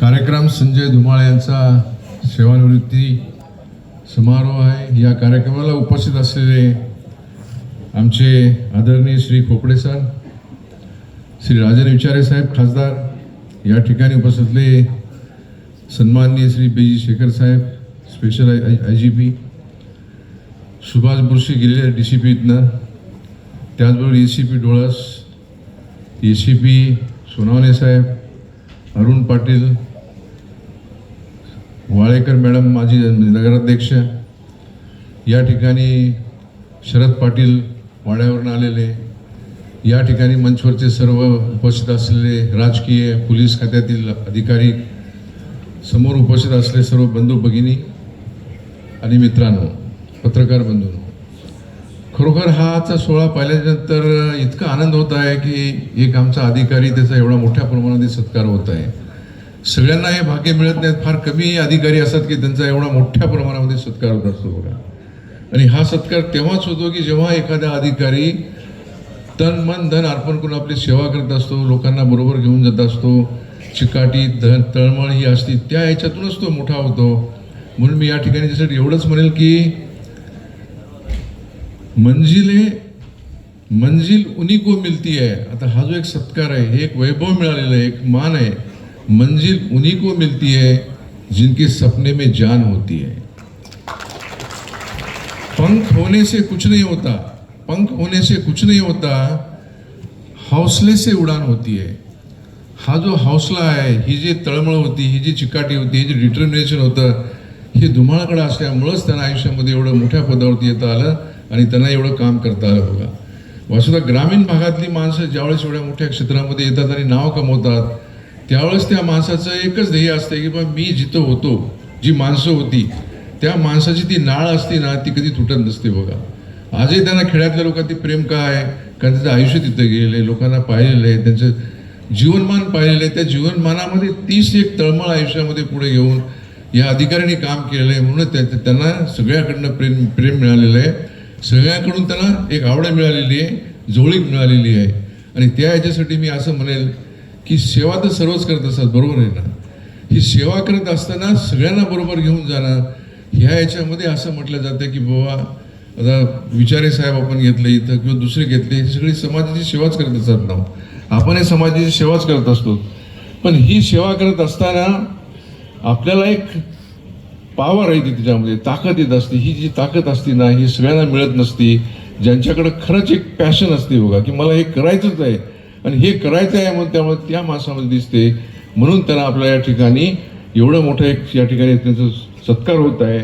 कार्यक्रम संजय धुमाळ यांचा सेवानिवृत्ती समारोह आहे. या कार्यक्रमाला उपस्थित असलेले आमचे आदरणीय श्री खोपडे सर श्री राजन विचारे साहेब खासदार या ठिकाणी उपस्थितले सन्माननीय श्री बेजी जी शेखर साहेब special I I G P Subhash Burshi गेलेले डी सी पी इथनं त्याचबरोबर A C P Dolas A C P Sonawane Saheb Arun Patil Walekar madam माझी नगराध्यक्ष या ठिकाणी शरद पाटील वाड्यावरून आलेले या ठिकाणी मंचवरचे सर्व उपस्थित असलेले राजकीय पोलीस खात्यातील अधिकारी समोर उपस्थित असलेले सर्व बंधू भगिनी आणि मित्रांनो पत्रकार बंधूंनो खरोखर हा आजचा सोहळा पाहिल्यानंतर इतका आनंद होत आहे की एक आमचा अधिकारी त्याचा एवढा मोठ्या प्रमाणामध्ये सत्कार होत आहे. सगळ्यांना हे भाग्य मिळत नाहीत. फार कमी अधिकारी असतात की त्यांचा एवढा मोठ्या प्रमाणामध्ये सत्कार होत असतो बघा. आणि हा सत्कार तेव्हाच होतो की जेव्हा एखादा अधिकारी तन मन धन अर्पण करून आपली सेवा करत असतो लोकांना बरोबर घेऊन जात असतो. चिकाटी धन तळमळ ही असते त्या ह्याच्यातूनच तो मोठा होतो. म्हणून मी या ठिकाणी त्यासाठी एवढंच म्हणेल की मंजिले मंजिल उन्हीं को मिलती है आता हा जो एक सत्कार आहे हे एक वैभव मिळालेलं आहे एक मान आहे. मंजिल उन्हीं को मिलती है जिनके सपने में जान होती है। पंख होने से कुछ नहीं होता पंख होने से कुछ नहीं होता हौसले से उडान होती है। हा जो हौसला आहे ही जी तळमळ होती ही जी चिकाटी होती ही जी डिटर्मिनेशन होतं हे धुमाळकडं असल्यामुळंच त्यांना आयुष्यामध्ये एवढं मोठ्या पदावरती येता आलं आणि त्यांना एवढं काम करता आलं बघा. वसुधा ग्रामीण भागातली माणसं ज्यावेळेस एवढ्या मोठ्या क्षेत्रामध्ये येतात आणि नाव कमवतात त्यावेळेस त्या माणसाचं एकच ध्येय असतं की बा मी जिथं होतो जी माणसं होती त्या माणसाची ती नाळ असते ना ती कधी तुटत नसते बघा. आजही त्यांना खेड्यातल्या लोकांची प्रेम काय आहे? कारण त्यांचं आयुष्य तिथं गेलेलं आहे लोकांना पाहिलेलं आहे त्यांचं जीवनमान पाहिलेलं आहे. त्या जीवनमानामध्ये तीच एक तळमळ आयुष्यामध्ये पुढे घेऊन या अधिकाऱ्यांनी काम केलेलं आहे. म्हणून त्या त्यांना सगळ्याकडनं प्रेम प्रेम मिळालेलं आहे. सगळ्याकडून त्यांना एक आवड मिळालेली आहे जोळीक मिळालेली आहे. आणि त्या ह्याच्यासाठी मी असं म्हणेल की सेवा तर सर्वच करत असतात बरोबर आहे ना? ही सेवा करत असताना सगळ्यांना बरोबर घेऊन जाणं ह्या याच्यामध्ये असं म्हटलं जातं की बाबा आता विचारे साहेब आपण घेतले इथं किंवा दुसरे घेतले ही सगळी समाजाची सेवाच करत असतात ना? आपण हे समाजाची सेवाच करत असतो. पण ही सेवा करत असताना आपल्याला एक पावर आहे ती तिच्यामध्ये ताकद येत असते. ही जी ताकद असते ना ही सगळ्यांना मिळत नसती. ज्यांच्याकडं खरंच एक पॅशन असते बघा की मला हे करायचंच आहे. आणि हे करायचं आहे म्हणून त्यामुळे त्या माणसामध्ये दिसते. म्हणून त्यांना आपल्या या ठिकाणी एवढं मोठं एक या ठिकाणी त्यांचं सत्कार होत आहे.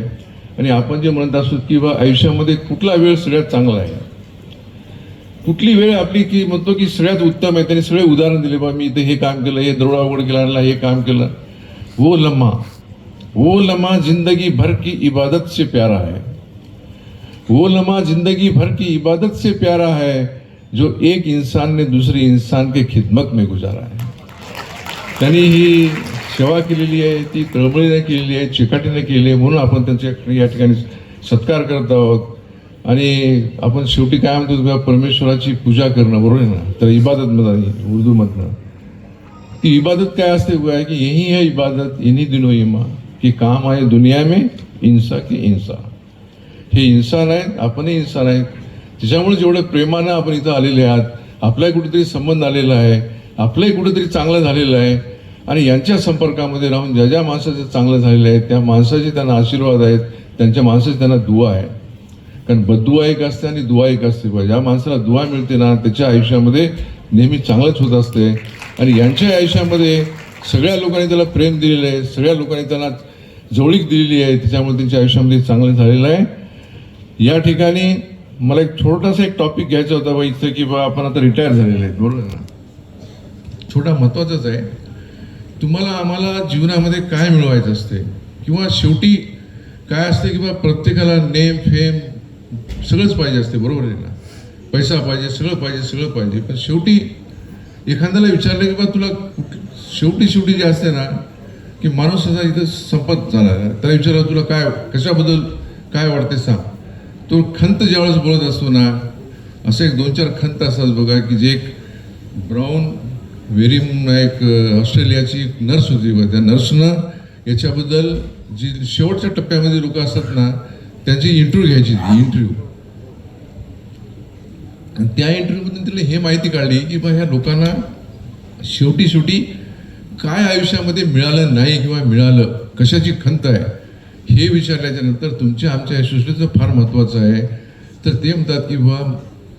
आणि आपण जे म्हणत असतो की बा आयुष्यामध्ये कुठला वेळ सगळ्यात चांगला आहे? कुठली वेळ आपली की म्हणतो की सगळ्यात उत्तम आहे? त्यांनी सगळे उदाहरण दिले बा मी इथे हे काम केलं हे दरोडा उघड केला हे काम केलं. वो लम्हा वो लम्हा जिंदगी भर की इबादत से प्यारा है. वो लम्हा जिंदगी भर की इबादत से प्यारा है. जो एक इंसान ने दूसरे इंसान के खिदमत में गुजारा है। त्यांनी ही सेवा केलेली आहे ती तळमळीने केलेली आहे चिकाटीने केली आहे म्हणून आपण त्यांच्या या ठिकाणी सत्कार करत आहोत. आणि आपण शेवटी काय म्हणतो परमेश्वराची पूजा करणं बरोबर आहे ना? तर इबादत मध्ये उर्दूमधनं ती इबादत काय असते वो है की यही है इबादत इन्हीं दिनों इमा की काम आहे दुनिया में इंसा की इंसा. हे इन्सान आहेत आपणही इन्सान आहेत. त्याच्यामुळे जेवढं प्रेमानं आपण इथं आलेले आहात आपलाही कुठेतरी संबंध आलेला आहे आपलंही कुठेतरी चांगलं झालेलं आहे. आणि यांच्या संपर्कामध्ये राहून ज्या ज्या माणसाचं चांगलं झालेलं आहे त्या माणसाचे त्यांना आशीर्वाद आहेत त्यांच्या माणसाची त्यांना दुआ आहे. कारण बद्दुआ एक असते आणि दुआ एक असते. पाहिजे ज्या माणसाला दुआ मिळते ना त्याच्या आयुष्यामध्ये नेहमी चांगलंच होत असते. आणि यांच्या आयुष्यामध्ये सगळ्या लोकांनी त्याला प्रेम दिलेलं आहे सगळ्या लोकांनी त्यांना जवळीक दिलेली आहे त्याच्यामुळे त्यांच्या आयुष्यामध्ये चांगलं झालेलं आहे. या ठिकाणी मला एक छोटासा एक टॉपिक घ्यायचा होता बा इथं की बा आपण आता रिटायर झालेले आहेत बरोबर ना? छोटा महत्त्वाचाच आहे. तुम्हाला आम्हाला जीवनामध्ये काय मिळवायचं असते? किंवा शेवटी काय असते की बा प्रत्येकाला नेम फेम सगळंच पाहिजे असते बरोबर आहे ना? पैसा पाहिजे सगळं पाहिजे सगळं पाहिजे. पण शेवटी एखाद्याला विचारलं की बा तुला शेवटी शेवटी जे असते ना की माणूस असा इथं संपत झाला. त्याला विचारलं तुला काय कशाबद्दल काय वाटते सांग? तो खंत ज्यावेळेस बोलत असतो ना असं एक दोन चार खंत असतात बघा की जे एक ब्राऊन व्हेरी एक ऑस्ट्रेलियाची एक नर्स होती बघा. त्या नर्सनं याच्याबद्दल जी शेवटच्या टप्प्यामध्ये लोक असतात ना त्यांची इंटरव्ह्यू घ्यायची ती इंटरव्ह्यू आणि त्या इंटरव्ह्यूमधून तिला हे माहिती काढली की बा ह्या लोकांना शेवटी शेवटी काय आयुष्यामध्ये मिळालं नाही किंवा मिळालं कशाची खंत आहे? हे विचारल्याच्या नंतर तुमच्या आमच्या यशस्वीचं फार महत्त्वाचं आहे. तर ते म्हणतात की बा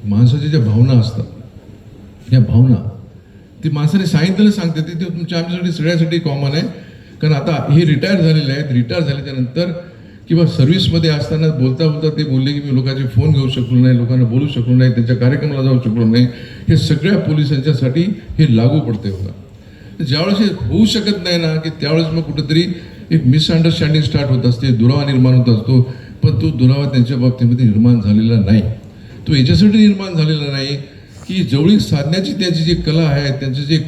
माणसाच्या ज्या भावना असतात या भावना ती माणसाने सांगितलेलं सांगते ते तुमच्या आमच्यासाठी सगळ्यासाठी कॉमन आहे. कारण आता हे रिटायर झालेले आहेत रिटायर झाल्याच्यानंतर किंवा सर्व्हिसमध्ये असताना बोलता बोलता ते बोलले की मी लोकांचे फोन घेऊ शकलो नाही लोकांना बोलू शकलो नाही त्यांच्या कार्यक्रमाला जाऊ शकलो नाही. हे सगळ्या पोलिसांच्यासाठी हे लागू पडते बघा. ज्यावेळेस हे होऊ शकत नाही ना की त्यावेळेस मग कुठेतरी एक मिसअंडरस्टँडिंग स्टार्ट होत असते दुरावा निर्माण होत असतो पण तो दुरावा त्यांच्या बाबतीमध्ये निर्माण झालेला नाही. तो याच्यासाठी निर्माण झालेला नाही की जवळीक साधण्याची त्यांची जी कला आहे त्यांचं जे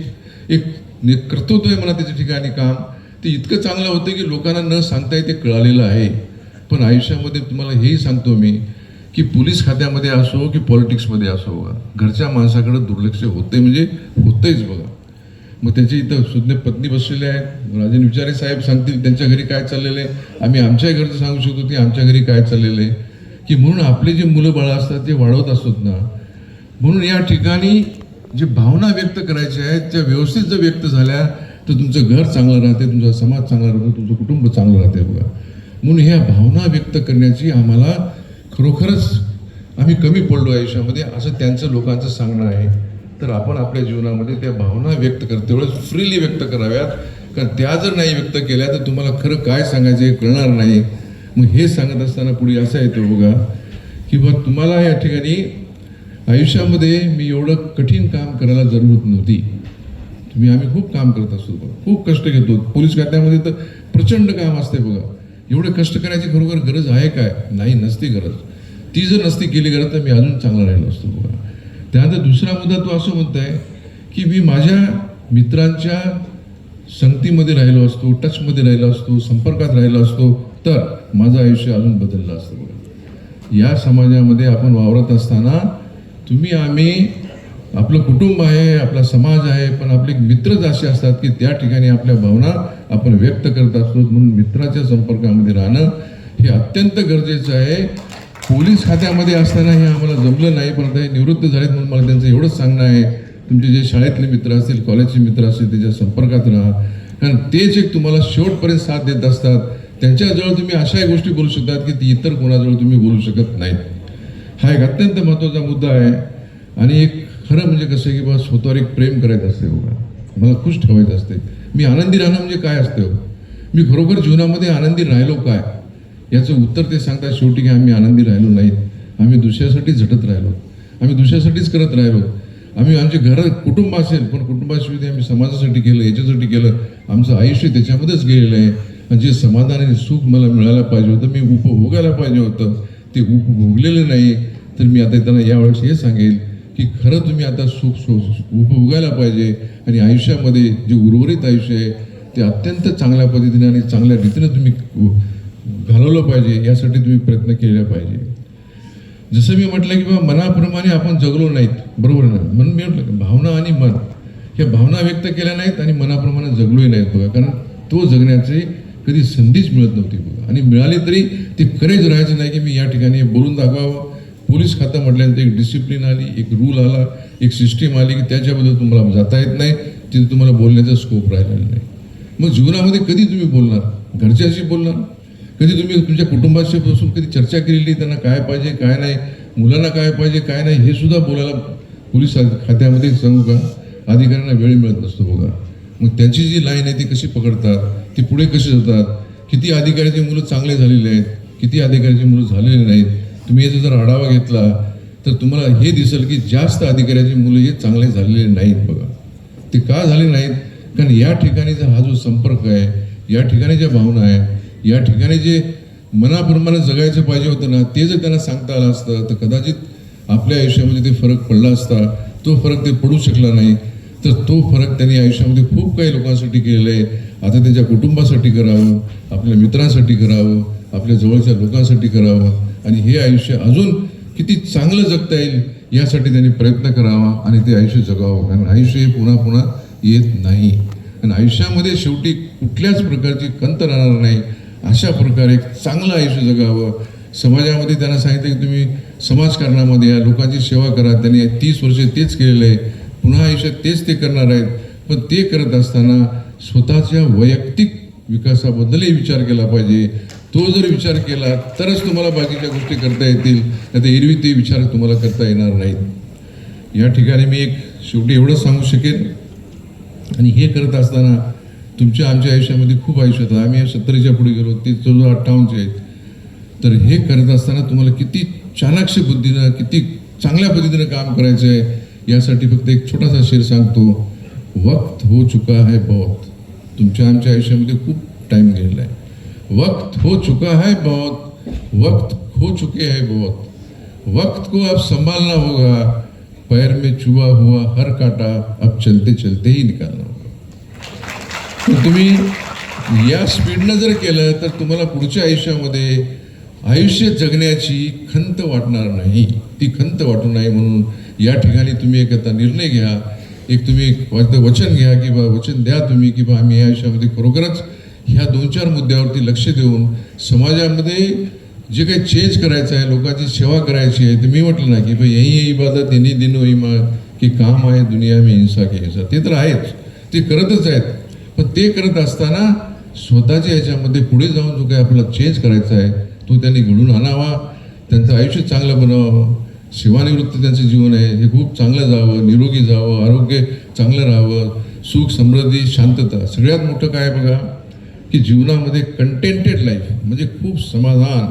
एक कर्तृत्व आहे म्हणा त्याच्या ठिकाणी काम ते इतकं चांगलं होतं की लोकांना न सांगताही ते कळालेलं आहे. पण आयुष्यामध्ये तुम्हाला हेही सांगतो मी की पोलीस खात्यामध्ये असो की पॉलिटिक्समध्ये असो घरच्या माणसाकडं दुर्लक्ष होते म्हणजे होतंच बघा. मग त्यांची इथं सुज्ञ पत्नी बसलेले आहेत राजन विचारे साहेब सांगतील त्यांच्या घरी काय चाललेलं आहे. आम्ही आमच्या घरचं सांगू शकतो की आमच्या घरी काय चाललेलं आहे. की म्हणून आपले जे मुलं बाळं असतात ते वाढवत असतात ना. म्हणून या ठिकाणी जे भावना व्यक्त करायच्या आहेत त्या व्यवस्थित जर व्यक्त झाल्या तर तुमचं घर चांगलं राहते तुमचा समाज चांगला राहतो तुमचं कुटुंब चांगलं राहते बघा. म्हणून ह्या भावना व्यक्त करण्याची आम्हाला खरोखरच आम्ही कमी पडलो आयुष्यामध्ये असं त्यांचं लोकांचं सांगणं आहे. तर आपण आपल्या जीवनामध्ये त्या भावना व्यक्त कर तेवढंच फ्रीली व्यक्त कराव्यात. कारण त्या जर नाही व्यक्त केल्या तर तुम्हाला खरं काय सांगायचं हे कळणार नाही. मग हे सांगत असताना पुढे असं येतो बघा की बा तुम्हाला या ठिकाणी आयुष्यामध्ये मी एवढं कठीण काम करायला जरूरत नव्हती. तुम्ही आम्ही खूप काम करत असतो बघा खूप कष्ट घेतो. पोलीस खात्यामध्ये तर प्रचंड काम असते बघा. एवढे कष्ट करायची खरोखर गरज आहे काय? नाही नसती गरज. ती जर नसती केली गरज तर मी अजून चांगला राहिलो असतो बघा. त्यानंतर दुसरा मुद्दा तो असं म्हणताय की मी माझ्या मित्रांच्या संगतीमध्ये राहिलो असतो टचमध्ये राहिलो असतो संपर्कात राहिलो असतो तर माझं आयुष्य अजून बदललं असतं बघा. या समाजामध्ये आपण वावरत असताना तुम्ही आम्ही आपलं कुटुंब आहे आपला समाज आहे पण आपले मित्रच असे असतात की त्या ठिकाणी आपल्या भावना आपण व्यक्त करत असतो म्हणून मित्राच्या संपर्कामध्ये राहणं हे अत्यंत गरजेचं आहे. पोलीस खात्यामध्ये असताना हे आम्हाला जमलं नाही पण आता हे निवृत्त झालेत म्हणून मला त्यांचं एवढंच सांगणं आहे. तुमचे जे शाळेतले मित्र असतील कॉलेजचे मित्र असतील त्याच्या संपर्कात राहा. कारण तेच एक तुम्हाला शेवटपर्यंत साथ देत असतात. त्यांच्याजवळ तुम्ही अशाही गोष्टी बोलू शकतात की ती इतर कोणाजवळ तुम्ही बोलू शकत नाही हा एक अत्यंत महत्त्वाचा मुद्दा आहे. आणि एक खरं म्हणजे कसं की बा स्वतःवर एक प्रेम करायचं असते बघा. मला खुश ठेवायचं असते. मी आनंदी राहणं म्हणजे काय असतं? मी खरोखर जीवनामध्ये आनंदी राहिलो काय? याचं उत्तर ते सांगतात शेवटी की आम्ही आनंदी राहिलो नाहीत. आम्ही दुसऱ्यासाठीच झटत राहिलो. आम्ही दुसऱ्यासाठीच करत राहिलो. आम्ही आमचे घर कुटुंब असेल पण कुटुंबाशिवाय आम्ही समाजासाठी केलं याच्यासाठी केलं. आमचं आयुष्य त्याच्यामध्येच गेलेलं आहे. आणि जे समाधान आणि सुख मला मिळायला पाहिजे होतं मी उपभोगायला पाहिजे होतं ते उपभोगलेलं नाही तर मी आता त्यांना यावेळेस हे सांगेल की खरं तुम्ही आता सुख सो उपभोगायला पाहिजे. आणि आयुष्यामध्ये जे उर्वरित आयुष्य आहे ते अत्यंत चांगल्या पद्धतीने आणि चांगल्या रीतीने तुम्ही घालवलं पाहिजे यासाठी तुम्ही प्रयत्न केला पाहिजे. जसं मी म्हटलं की बाबा मनाप्रमाणे आपण जगलो नाहीत बरोबर ना? म्हणून मी म्हटलं भावना आणि मन ह्या भावना व्यक्त केल्या नाहीत आणि मनाप्रमाणे जगलोही नाहीत बघा. कारण तो जगण्याची कधी संधीच मिळत नव्हती बघा. आणि मिळाली तरी ते करेज राहायचं नाही की मी या ठिकाणी बोलून दाखवावं. पोलीस खातं म्हटल्यानंतर एक डिसिप्लिन आली एक रूल आला एक सिस्टीम आली की त्याच्याबद्दल तुम्हाला जाता येत नाही. तिथे तुम्हाला बोलण्याचा स्कोप राहिलेला नाही. मग जीवनामध्ये कधी तुम्ही बोलणार? घरच्याशी बोलणार? कधी तुम्ही तुमच्या कुटुंबाशी बसून कधी चर्चा केलेली त्यांना काय पाहिजे काय नाही मुलांना काय पाहिजे काय नाही हे सुद्धा बोलायला पोलीस खात्यामध्ये सांगू का? अधिकाऱ्यांना वेळ मिळत नसतो बघा. मग त्यांची जी लाईन आहे ती कशी पकडतात ती पुढे कशी जातात? किती अधिकाऱ्याची मुलं चांगले झालेले आहेत किती अधिकाऱ्याची मुलं झालेली नाहीत? तुम्ही याचा जर आढावा घेतला तर तुम्हाला हे दिसेल की जास्त अधिकाऱ्याची मुलं हे चांगले झालेले नाहीत बघा. ते का झाले नाहीत? कारण या ठिकाणीचा हा जो संपर्क आहे या ठिकाणी ज्या भावना आहे या ठिकाणी जे मनाप्रमाणे जगायचं पाहिजे होतं ना ते जर त्यांना सांगता आलं असतं तर कदाचित आपल्या आयुष्यामध्ये ते फरक पडला असता तो फरक ते पडू शकला नाही. तर तो फरक त्यांनी आयुष्यामध्ये खूप काही लोकांसाठी केलेला आहे. आता त्यांच्या कुटुंबासाठी करावं आपल्या मित्रांसाठी करावं आपल्या जवळच्या लोकांसाठी करावं. आणि हे आयुष्य अजून किती चांगलं जगता येईल यासाठी त्यांनी प्रयत्न करावा आणि ते आयुष्य जगावं. कारण आयुष्य हे पुन्हा पुन्हा येत नाही. आणि आयुष्यामध्ये शेवटी कुठल्याच प्रकारची कंत राहणार नाही. अशा प्रकारे एक चांगलं आयुष्य जगावं. समाजामध्ये त्यांना सांगितलं की तुम्ही समाजकारणामध्ये या लोकांची सेवा करा. त्यांनी तीस वर्षे तेच केलेलं आहे. पुन्हा आयुष्यात तेच ते करणार आहेत. पण ते करत असताना स्वतःच्या वैयक्तिक विकासाबद्दलही विचार केला पाहिजे. तो जर विचार केला तरच तुम्हाला बाकीच्या गोष्टी करता येतील. नाही तर एरवी ते विचार तुम्हाला करता येणार नाहीत. या ठिकाणी मी एक शेवटी एवढं सांगू शकेन. आणि हे करत असताना तुमच्या आमच्या आयुष्यामध्ये खूप आयुष्य होतं आम्ही सत्तरीच्या पुढे गेलो. ते जवळजवळ अठ्ठावन्नचे आहेत. तर हे करत असताना तुम्हाला किती चाणाक्ष बुद्धीनं किती चांगल्या पद्धतीनं काम करायचं आहे यासाठी फक्त एक छोटासा शेर सांगतो. वक्त हो चुका है बहुत. तुमच्या आमच्या आयुष्यामध्ये खूप टाईम गेलेला आहे. वक्त हो चुका है बहुत. वक्त खो चुके है बहुत. वक्त को अब संभालना होगा. पैर में चुबा हुआ हर काटा अब चलते चलते ही निकालना तर तुम्ही या स्पीडनं जर केलं तर तुम्हाला पुढच्या आयुष्यामध्ये आयुष्य जगण्याची खंत वाटणार नाही. ती खंत वाटू नये म्हणून या ठिकाणी तुम्ही एक आता निर्णय घ्या. एक तुम्ही एक वचन घ्या किंवा वचन द्या तुम्ही की बा आम्ही या आयुष्यामध्ये खरोखरच ह्या दोन चार मुद्द्यावरती लक्ष देऊन समाजामध्ये जे काही चेंज करायचं आहे लोकांची सेवा करायची आहे ते मी म्हटलं ना की भाई यही इबादत इबादत दिन होई मा की काम आहे दुनिया मी हिंसा की हिंसा ते तर आहेच. ते करतच आहेत. पण ते करत असताना स्वतःच्या याच्यामध्ये पुढे जाऊन जो काही आपल्याला चेंज करायचा आहे तो त्यांनी घडून आणावा. त्यांचं आयुष्य चांगलं बनावं. सेवानिवृत्त त्यांचं जीवन आहे. हे खूप चांगलं जावं निरोगी जावं आरोग्य चांगलं राहावं सुख समृद्धी शांतता सगळ्यात मोठं काय बघा? की जीवनामध्ये कंटेंटेड लाईफ म्हणजे खूप समाधान.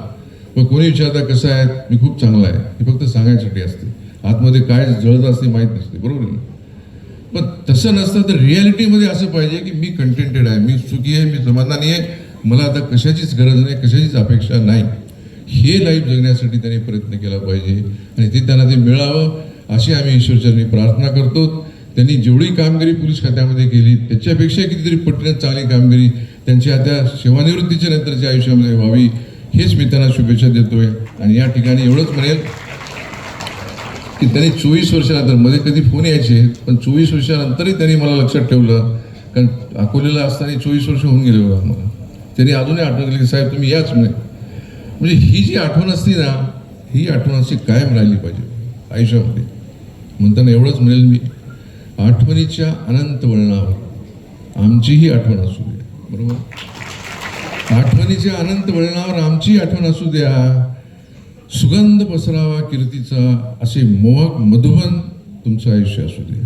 व कोणी विचारता कसं आहे मी खूप चांगला आहे. हे फक्त सांगायसाठी असते. आतमध्ये काय जळत असते माहीत नसते. बरोबर आहे ना? पण तसं नसतं तर रियालिटीमध्ये असं पाहिजे की मी कंटेंटेड आहे मी सुखी आहे मी समाधानी आहे. मला आता कशाचीच गरज नाही कशाचीच अपेक्षा नाही. हे लाईफ जगण्यासाठी त्यांनी प्रयत्न केला पाहिजे. आणि ते त्यांना ते मिळावं अशी आम्ही ईश्वरचरणी प्रार्थना करतो. त्यांनी जेवढी कामगिरी पोलीस खात्यामध्ये केली त्याच्यापेक्षा कितीतरी पटण्यात चांगली कामगिरी त्यांची आता सेवानिवृत्तीच्या नंतरच्या आयुष्यामध्ये व्हावी हेच मी त्यांना शुभेच्छा देतोय. आणि या ठिकाणी एवढंच म्हणेल की त्यांनी चोवीस वर्षानंतरमध्ये कधी फोन यायचे पण चोवीस वर्षानंतरही त्यांनी मला लक्षात ठेवलं. कारण अकोलेला असताना चोवीस वर्ष होऊन गेले बघा मला. त्यांनी अजूनही आठवण केली की साहेब तुम्ही याच म्हणे म्हणजे ही जी आठवण असती ना ही आठवण अशी कायम राहिली पाहिजे आयुष्यामध्ये. म्हणताना एवढंच म्हणेल मी आठवणीच्या अनंत वळणावर आमचीही आठवण असू दे. बरोबर? आठवणीच्या अनंत वळणावर आमची आठवण असू द्या. सुगंध पसरावा कीर्तीचा असे मोहक मधुबन तुमचं आयुष्य असू द्या.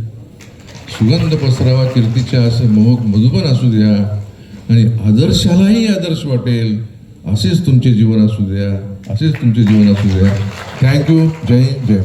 सुगंध पसरावा कीर्तीच्या असे मोहक मधुबन असू द्या. आणि आदर्शालाही आदर्श वाटेल असेच तुमचे जीवन असू द्या असेच तुमचे जीवन असू द्या. थँक्यू जय जय